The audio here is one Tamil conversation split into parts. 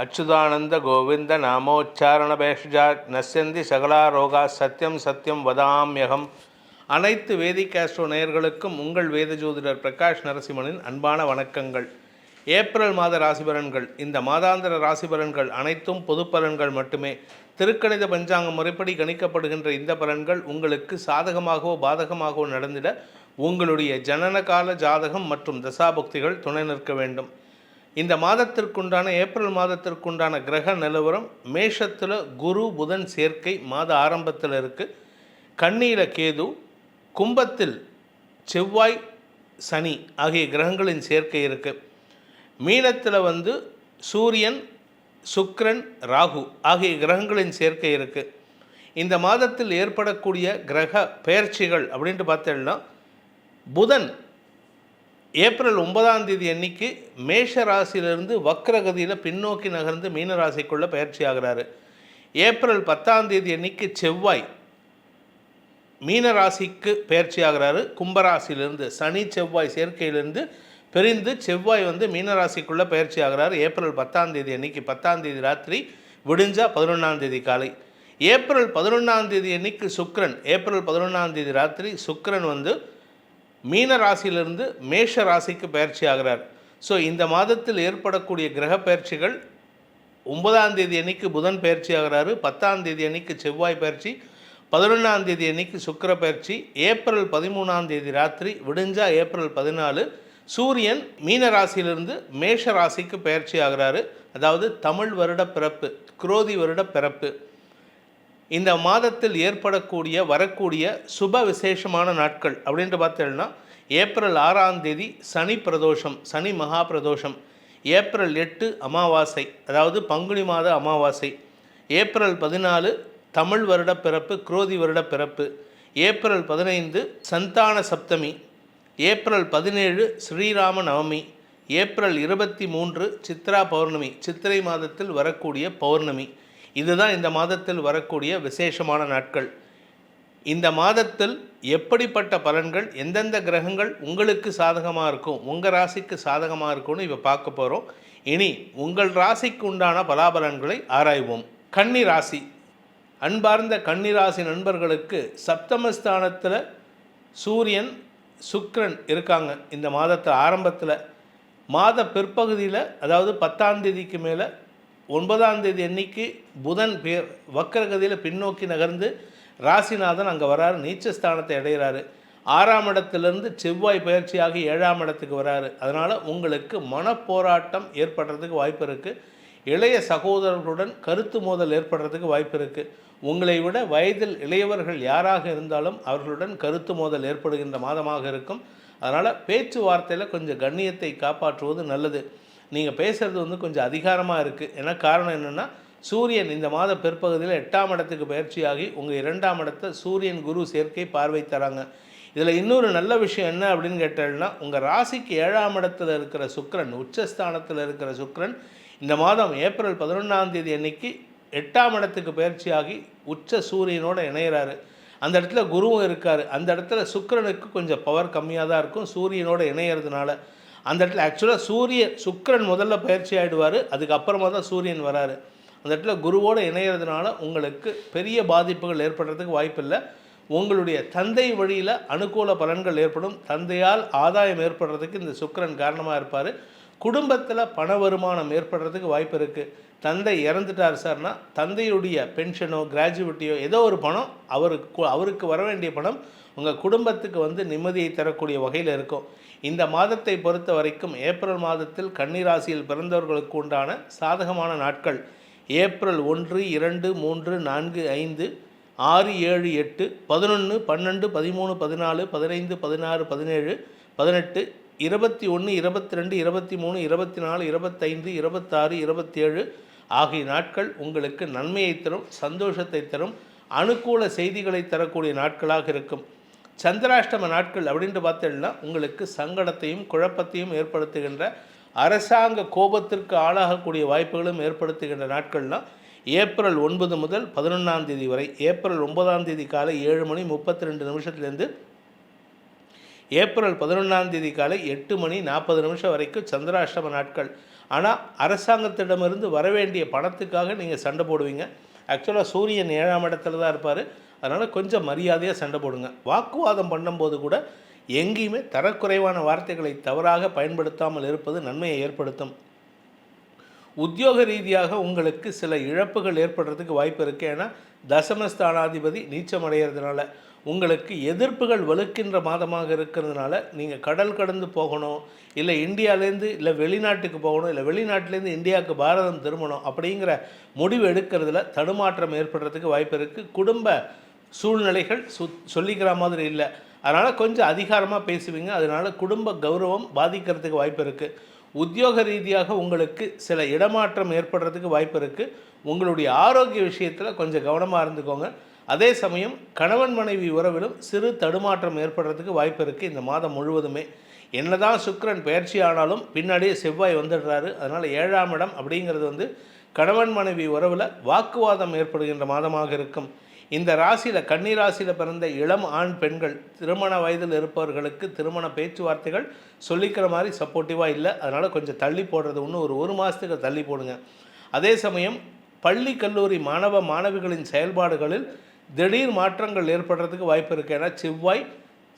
அச்சுதானந்த கோவிந்த நாமோச்சாரண பேஷஜா நசந்தி சகலா ரோகா சத்யம் சத்தியம் வதாமியகம். அனைத்து வேதிக் ஆஸ்ட்ரோ நேயர்களுக்கும் உங்கள் வேத ஜோதிடர் பிரகாஷ் நரசிம்மனின் அன்பான வணக்கங்கள். ஏப்ரல் மாத ராசிபலன்கள். இந்த மாதாந்திர ராசிபலன்கள் அனைத்தும் பொது பலன்கள் மட்டுமே. திருக்கணித பஞ்சாங்க முறைப்படி கணிக்கப்படுகின்ற இந்த பலன்கள் உங்களுக்கு சாதகமாகவோ பாதகமாகவோ நடந்திட உங்களுடைய ஜனனகால ஜாதகம் மற்றும் தசாபக்திகள் துணை நிற்க வேண்டும். இந்த மாதத்திற்குண்டான ஏப்ரல் மாதத்திற்குண்டான கிரக நிலவரம் மேஷத்தில் குரு புதன் சேர்க்கை மாத ஆரம்பத்தில் இருக்குது கண்ணீர கேது கும்பத்தில் செவ்வாய் சனி ஆகிய கிரகங்களின் சேர்க்கை இருக்குது மீனத்தில் வந்து சூரியன் சுக்ரன் ராகு ஆகிய கிரகங்களின் சேர்க்கை இருக்குது இந்த மாதத்தில் ஏற்படக்கூடிய கிரக பெயர்ச்சிகள் அப்படின்ட்டு பார்த்தோம்னா புதன் ஏப்ரல் ஒன்பதாம் தேதி அன்னைக்கு மேஷ ராசியிலிருந்து வக்ரகதியில் பின்னோக்கி நகர்ந்து மீன ராசிக்குள்ளே பயிற்சி ஆகிறாரு. ஏப்ரல் பத்தாம் தேதி அன்னைக்கு செவ்வாய் மீன ராசிக்கு பயிற்சி ஆகிறாரு. கும்பராசியிலிருந்து சனி செவ்வாய் சேர்க்கையிலிருந்து பிரிந்து செவ்வாய் வந்து மீனராசிக்குள்ளே பயிற்சி ஆகிறார். ஏப்ரல் பத்தாம் தேதி அன்னைக்கு பத்தாம் தேதி ராத்திரி விடிஞ்சா பதினொன்றாம் தேதி காலை. ஏப்ரல் பதினொன்றாம் தேதி அன்னைக்கு சுக்ரன் ஏப்ரல் பதினொன்றாம் தேதி ராத்திரி சுக்ரன் வந்து மீன ராசியிலிருந்து மேஷ ராசிக்கு பயிற்சி ஆகிறார். ஸோ இந்த மாதத்தில் ஏற்படக்கூடிய கிரக பயிற்சிகள் ஒன்பதாம் தேதி அன்னைக்கு புதன் பயிற்சி ஆகிறாரு பத்தாம் தேதி அன்னைக்கு செவ்வாய் பயிற்சி பதினொன்றாம் தேதி அன்னைக்கு சுக்கர பயிற்சி ஏப்ரல் பதிமூணாம் தேதி ராத்திரி விடிஞ்சா ஏப்ரல் பதினாலு சூரியன் மீன ராசியிலிருந்து மேஷ ராசிக்கு பயிற்சி ஆகிறாரு. அதாவது தமிழ் வருட பிறப்பு குரோதி வருட பிறப்பு. இந்த மாதத்தில் ஏற்படக்கூடிய வரக்கூடிய சுப விசேஷமான நாட்கள் அப்படின்ட்டு பார்த்தீங்கன்னா ஏப்ரல் ஆறாம் தேதி சனி பிரதோஷம் சனி மகா பிரதோஷம் ஏப்ரல் எட்டு அமாவாசை அதாவது பங்குனி மாத அமாவாசை ஏப்ரல் பதினாலு தமிழ் வருட பிறப்பு குரோதி வருட பிறப்பு ஏப்ரல் பதினைந்து சந்தான சப்தமி ஏப்ரல் பதினேழு ஸ்ரீராம நவமி ஏப்ரல் இருபத்தி மூன்று சித்ரா பௌர்ணமி சித்திரை மாதத்தில் வரக்கூடிய பௌர்ணமி இதுதான் இந்த மாதத்தில் வரக்கூடிய விசேஷமான நாட்கள். இந்த மாதத்தில் எப்படிப்பட்ட பலன்கள் எந்தெந்த கிரகங்கள் உங்களுக்கு சாதகமாக இருக்கும் உங்கள் ராசிக்கு சாதகமாக இருக்கும்னு இப்போ பார்க்க போகிறோம் இனி உங்கள் ராசிக்கு உண்டான பலாபலன்களை ஆராய்வோம். கன்னி ராசி. அன்பார்ந்த கன்னிராசி நண்பர்களுக்கு சப்தமஸ்தானத்தில் சூரியன் சுக்ரன் இருக்காங்க இந்த மாதத்தில் ஆரம்பத்தில். மாத பிற்பகுதியில் அதாவது பத்தாம் தேதிக்கு மேலே ஒன்பதாம் தேதி அன்னைக்கு புதன் பேர் வக்கரகதியில் பின்னோக்கி நகர்ந்து ராசிநாதன் அங்கே வராரு நீச்சஸ்தானத்தை அடைகிறாரு ஆறாம் இடத்துலேருந்து செவ்வாய் பயிற்சியாகி ஏழாம் இடத்துக்கு வராரு. அதனால் உங்களுக்கு மனப்போராட்டம் ஏற்படுறதுக்கு வாய்ப்பு இருக்குது இளைய சகோதரர்களுடன் கருத்து மோதல் ஏற்படுறதுக்கு வாய்ப்பு இருக்குது உங்களை விட வயதில் இளையவர்கள் யாராக இருந்தாலும் அவர்களுடன் கருத்து மோதல் ஏற்படுகின்ற மாதமாக இருக்கும். அதனால் பேச்சுவார்த்தையில் கொஞ்சம் கண்ணியத்தை காப்பாற்றுவது நல்லது. நீங்கள் பேசுகிறது வந்து கொஞ்சம் அதிகாரமாக இருக்குது ஏன்னா காரணம் என்னென்னா சூரியன் இந்த மாத பிற்பகுதியில் எட்டாம் இடத்துக்கு பயிற்சியாகி உங்கள் இரண்டாம் இடத்தை சூரியன் குரு சேர்க்கை பார்வை தராங்க. இதில் இன்னொரு நல்ல விஷயம் என்ன அப்படின்னு கேட்டேன்னா உங்கள் ராசிக்கு ஏழாம் இடத்துல இருக்கிற சுக்கரன் உச்சஸ்தானத்தில் இருக்கிற சுக்கரன் இந்த மாதம் ஏப்ரல் பதினொன்றாம் தேதி அன்னைக்கு எட்டாம் இடத்துக்கு பயிற்சியாகி உச்ச சூரியனோட இணையிறாரு. அந்த இடத்துல குருவும் இருக்கார். அந்த இடத்துல சுக்கரனுக்கு கொஞ்சம் பவர் கம்மியாக தான் இருக்கும். சூரியனோட இணையிறதுனால. அந்த இடத்துல ஆக்சுவலாக சூரியன் சுக்கரன் முதல்ல பயிற்சி ஆகிடுவார் அதுக்கப்புறமா தான் சூரியன் வராரு. அந்த இடத்துல குருவோடு இணையிறதுனால உங்களுக்கு பெரிய பாதிப்புகள் ஏற்படுறதுக்கு வாய்ப்பில்லை உங்களுடைய தந்தை வழியில் அனுகூல பலன்கள் ஏற்படும். தந்தையால் ஆதாயம் ஏற்படுறதுக்கு இந்த சுக்கரன் காரணமாக இருப்பார். குடும்பத்தில் பண வருமானம் ஏற்படுறதுக்கு வாய்ப்பு இருக்குது தந்தை இறந்துட்டார் சார்னா தந்தையுடைய பென்ஷனோ கிராஜுவிட்டியோ ஏதோ ஒரு பணம் அவருக்கு அவருக்கு வர வேண்டிய பணம் உங்கள் குடும்பத்துக்கு வந்து நிம்மதியை தரக்கூடிய வகையில் இருக்கும். இந்த மாதத்தை பொறுத்த வரைக்கும் ஏப்ரல் மாதத்தில் கன்னிராசியில் பிறந்தவர்களுக்கு உண்டான சாதகமான நாட்கள். ஏப்ரல் ஒன்று இரண்டு மூன்று நான்கு ஐந்து ஆறு ஏழு எட்டு பதினொன்று பன்னெண்டு பதிமூணு பதினாலு பதினைந்து பதினாறு பதினேழு பதினெட்டு இருபத்தி ஒன்று இருபத்தி ரெண்டு இருபத்தி மூணு இருபத்தி நாலு இருபத்தைந்து இருபத்தாறு இருபத்தேழு ஆகிய நாட்கள் உங்களுக்கு நன்மையை தரும் சந்தோஷத்தை தரும் அனுகூல செய்திகளை தரக்கூடிய நாட்களாக இருக்கும். சந்திராஷ்டம நாட்கள் அப்படின்ட்டு பார்த்தீங்கன்னா உங்களுக்கு சங்கடத்தையும் குழப்பத்தையும் ஏற்படுத்துகின்ற அரசாங்க கோபத்திற்கு ஆளாகக்கூடிய வாய்ப்புகளும் ஏற்படுத்துகின்ற நாட்கள்லாம் ஏப்ரல் ஒன்பது முதல் பதினொன்றாம் தேதி வரை ஏப்ரல் ஒன்பதாம் தேதி காலை ஏழு மணி முப்பத்தி ரெண்டு நிமிஷத்துலேருந்து ஏப்ரல் பதினொன்றாம் தேதி காலை எட்டு மணி நாற்பது நிமிஷம் வரைக்கும் சந்திராஷ்டம நாட்கள். ஆனால் அரசாங்கத்திடமிருந்து வரவேண்டிய பணத்துக்காக நீங்கள் சண்டை போடுவீங்க. ஆக்சுவலாக சூரியன் ஏழாம் இடத்துல தான் இருப்பார். அதனால் கொஞ்சம் மரியாதையாக சண்டை போடுங்க. வாக்குவாதம் பண்ணும்போது கூட எங்கேயுமே தரக்குறைவான வார்த்தைகளை தவறாக பயன்படுத்தாமல் இருப்பது நன்மையை ஏற்படுத்தும். உத்தியோக ரீதியாக உங்களுக்கு சில இழப்புகள் ஏற்படுறதுக்கு வாய்ப்பு இருக்குது ஏன்னா தசமஸ்தானாதிபதி நீச்சமடைகிறதுனால உங்களுக்கு எதிர்ப்புகள் வலுக்கின்ற மாதமாக இருக்கிறதுனால நீங்கள் கடல் கடந்து போகணும் இல்லை இந்தியாவிலேருந்து இல்லை வெளிநாட்டுக்கு போகணும் இல்லை வெளிநாட்டிலேருந்து இந்தியாவுக்கு பாரதம் திரும்பணும் அப்படிங்கிற முடிவு எடுக்கிறதுல தடுமாற்றம் ஏற்படுறதுக்கு வாய்ப்பு இருக்குது குடும்ப சூழ்நிலைகள் சு சொல்லிக்கிற மாதிரி இல்லை. அதனால் கொஞ்சம் அதிகாரமாக பேசுவீங்க. அதனால் குடும்ப கௌரவம் பாதிக்கிறதுக்கு வாய்ப்பு இருக்குது உத்தியோக ரீதியாக உங்களுக்கு சில இடமாற்றம் ஏற்படுறதுக்கு வாய்ப்பு இருக்குது உங்களுடைய ஆரோக்கிய விஷயத்தில் கொஞ்சம் கவனமாக இருந்துக்கோங்க. அதே சமயம் கணவன் மனைவி உறவிலும் சிறு தடுமாற்றம் ஏற்படுறதுக்கு வாய்ப்பு இருக்குது இந்த மாதம் முழுவதுமே. என்னதான் சுக்கரன் பயிற்சி ஆனாலும் பின்னாடியே செவ்வாய் வந்துடுறாரு. அதனால் ஏழாம் இடம் அப்படிங்கிறது வந்து கணவன் மனைவி உறவில் வாக்குவாதம் ஏற்படுகின்ற மாதமாக இருக்கும். இந்த ராசியில் கன்னி ராசியில் பிறந்த இளம் ஆண் பெண்கள் திருமண வயதில் இருப்பவர்களுக்கு திருமண பேச்சுவார்த்தைகள் சொல்லிக்கிற மாதிரி சப்போர்ட்டிவாக இல்லை. அதனால் கொஞ்சம் தள்ளி போடுறது இன்னும் ஒரு ஒரு மாதத்துக்கு தள்ளி போடுங்க. அதே சமயம் பள்ளி கல்லூரி மாணவ மாணவிகளின் செயல்பாடுகளில் திடீர் மாற்றங்கள் ஏற்படுறதுக்கு வாய்ப்பு இருக்குது ஏன்னா செவ்வாய்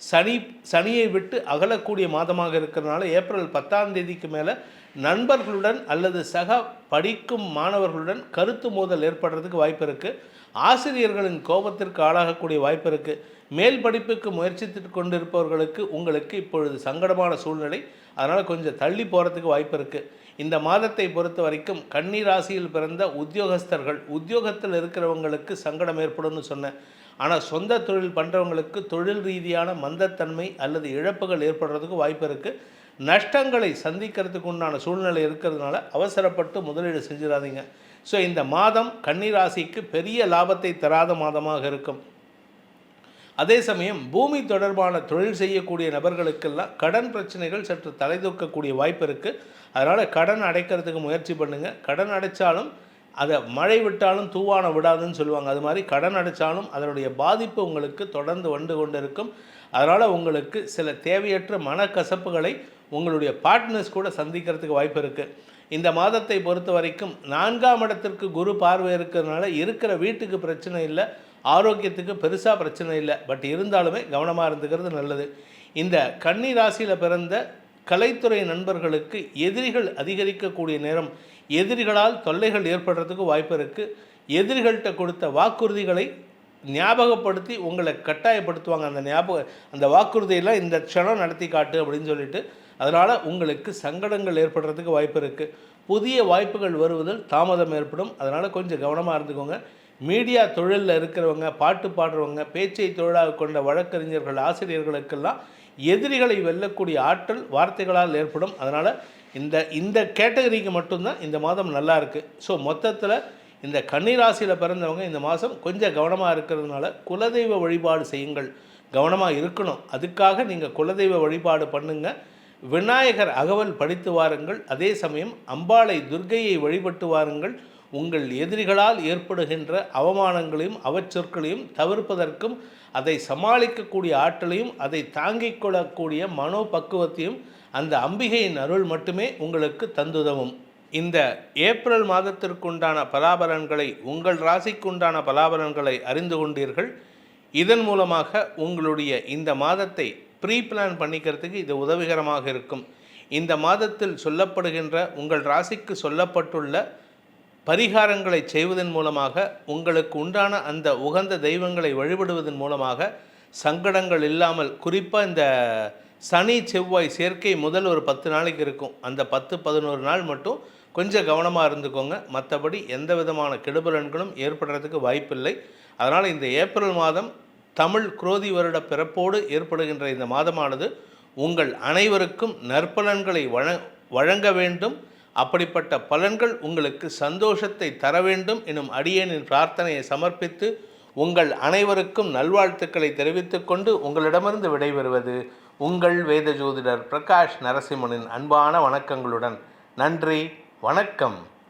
சனி சனியை விட்டு அகலக்கூடிய மாதமாக இருக்கிறதுனால ஏப்ரல் பத்தாம் தேதிக்கு மேலே நண்பர்களுடன் அல்லது சக படிக்கும் மாணவர்களுடன் கருத்து மோதல் ஏற்படுறதுக்கு வாய்ப்பு இருக்குது ஆசிரியர்களின் கோபத்திற்கு ஆளாகக்கூடிய வாய்ப்பு இருக்குது மேல் படிப்புக்கு முயற்சித்து கொண்டிருப்பவர்களுக்கு உங்களுக்கு இப்பொழுது சங்கடமான சூழ்நிலை. அதனால் கொஞ்சம் தள்ளி போகிறதுக்கு வாய்ப்பு இருக்குது இந்த மாதத்தை பொறுத்த வரைக்கும் கன்னி ராசியில் பிறந்த உத்தியோகஸ்தர்கள் உத்தியோகத்தில் இருக்கிறவங்களுக்கு சங்கடம் ஏற்படும்னு சொன்னேன். ஆனால் சொந்த தொழில் பண்ணுறவங்களுக்கு தொழில் ரீதியான மந்தத்தன்மை அல்லது இழப்புகள் ஏற்படுறதுக்கு வாய்ப்பு இருக்குது நஷ்டங்களை சந்திக்கிறதுக்கு உண்டான சூழ்நிலை இருக்கிறதுனால அவசரப்பட்டு முதலீடு செஞ்சிடாதீங்க. ஸோ இந்த மாதம் கன்னிராசிக்கு பெரிய லாபத்தை தராத மாதமாக இருக்கும். அதே சமயம் பூமி தொடர்பான தொழில் செய்யக்கூடிய நபர்களுக்கெல்லாம் கடன் பிரச்சனைகள் சற்று தலைதூக்கக்கூடிய வாய்ப்பு இருக்குது அதனால் கடன் அடைக்கிறதுக்கு முயற்சி பண்ணுங்கள் கடன் அடைச்சாலும் அதை மழை விட்டாலும் தூவான விடாதுன்னு சொல்லுவாங்க. அது மாதிரி கடன் அடைச்சாலும் அதனுடைய பாதிப்பு உங்களுக்கு தொடர்ந்து வந்து கொண்டு இருக்கும் அதனால் உங்களுக்கு சில தேவையற்ற மனக்கசப்புகளை உங்களுடைய பார்ட்னர்ஸ் கூட சந்திக்கிறதுக்கு வாய்ப்பு இருக்குது இந்த மாதத்தை பொறுத்த வரைக்கும் நான்காம் இடத்திற்கு குரு பார்வை இருக்கிறதுனால இருக்கிற வீட்டுக்கு பிரச்சனை இல்லை ஆரோக்கியத்துக்கு பெருசாக பிரச்சனை இல்லை. பட் இருந்தாலுமே கவனமாக இருந்துக்கிறது நல்லது. இந்த கன்னி ராசியில் பிறந்த கலைத்துறை நண்பர்களுக்கு எதிரிகள் அதிகரிக்கக்கூடிய நேரம் எதிரிகளால் தொல்லைகள் ஏற்படுறதுக்கு வாய்ப்பு இருக்குது எதிரிகள்கிட்ட கொடுத்த வாக்குறுதிகளை ஞாபகப்படுத்தி உங்களை கட்டாயப்படுத்துவாங்க. அந்த ஞாபக அந்த வாக்குறுதியெல்லாம் இந்த க்ஷணம் நடத்தி காட்டு அப்படின்னு சொல்லிட்டு அதனால் உங்களுக்கு சங்கடங்கள் ஏற்படுறதுக்கு வாய்ப்பு இருக்குது புதிய வாய்ப்புகள் வருவதில் தாமதம் ஏற்படும். அதனால் கொஞ்சம் கவனமாக இருந்துக்கோங்க. மீடியா தொழிலில் இருக்கிறவங்க பாட்டு பாடுறவங்க பேச்சை தொழிலாக கொண்ட வழக்கறிஞர்கள் ஆசிரியர்களுக்கெல்லாம் எதிரிகளை வெல்லக்கூடிய ஆற்றல் வார்த்தைகளால் ஏற்படும். அதனால் இந்த இந்த கேட்டகரிக்கு மட்டும்தான் இந்த மாதம் நல்லா இருக்குது ஸோ மொத்தத்தில் இந்த கன்னிராசியில் பிறந்தவங்க இந்த மாதம் கொஞ்சம் கவனமாக இருக்கிறதுனால குலதெய்வ வழிபாடு செய்யுங்கள். கவனமாக இருக்கணும். அதுக்காக நீங்கள் குலதெய்வ வழிபாடு பண்ணுங்கள் விநாயகர் அகவல் படித்து வாருங்கள். அதே சமயம் அம்பாளை துர்க்கையை வழிபட்டு வாருங்கள். உங்கள் எதிரிகளால் ஏற்படுகின்ற அவமானங்களையும் அவச்சொற்களையும் தவிர்ப்பதற்கும் அதை சமாளிக்கக்கூடிய ஆற்றலையும் அதை தாங்கிக் கொள்ளக்கூடிய மனோபக்குவத்தையும் அந்த அம்பிகையின் அருள் மட்டுமே உங்களுக்கு தந்துதவும். இந்த ஏப்ரல் மாதத்திற்குண்டான பலாபலன்களை உங்கள் ராசிக்குண்டான பலாபலன்களை அறிந்து கொண்டீர்கள். இதன் மூலமாக உங்களுடைய இந்த மாதத்தை ப்ரீ பிளான் பண்ணிக்கிறதுக்கு இது உதவிகரமாக இருக்கும். இந்த மாதத்தில் சொல்லப்படுகின்ற உங்கள் ராசிக்கு சொல்லப்பட்டுள்ள பரிகாரங்களை செய்வதன் மூலமாக உங்களுக்கு உண்டான அந்த உகந்த தெய்வங்களை வழிபடுவதன் மூலமாக சங்கடங்கள் இல்லாமல் குறிப்பாக இந்த சனி செவ்வாய் சேர்க்கை முதல் ஒரு பத்து நாளைக்கு இருக்கும். அந்த பத்து பதினோரு நாள் மட்டும் கொஞ்சம் கவனமாக இருந்துக்கோங்க. மற்றபடி எந்த விதமான கெடுபலன்களும் ஏற்படுறதுக்கு வாய்ப்பில்லை. அதனால் இந்த ஏப்ரல் மாதம் தமிழ் குரோதி வருட பிறப்போடு ஏற்படுகின்ற இந்த மாதமானது உங்கள் அனைவருக்கும் நற்பலன்களை வழங்க வேண்டும். அப்படிப்பட்ட பலன்கள் உங்களுக்கு சந்தோஷத்தை தர வேண்டும் எனும் அடியேனின் பிரார்த்தனையை சமர்ப்பித்து உங்கள் அனைவருக்கும் நல்வாழ்த்துக்களை தெரிவித்துக் கொண்டு உங்களிடமிருந்து விடைபெறுவது உங்கள் வேத ஜோதிடர் பிரகாஷ் நரசிம்மனின் அன்பான வணக்கங்களுடன். நன்றி வணக்கம்.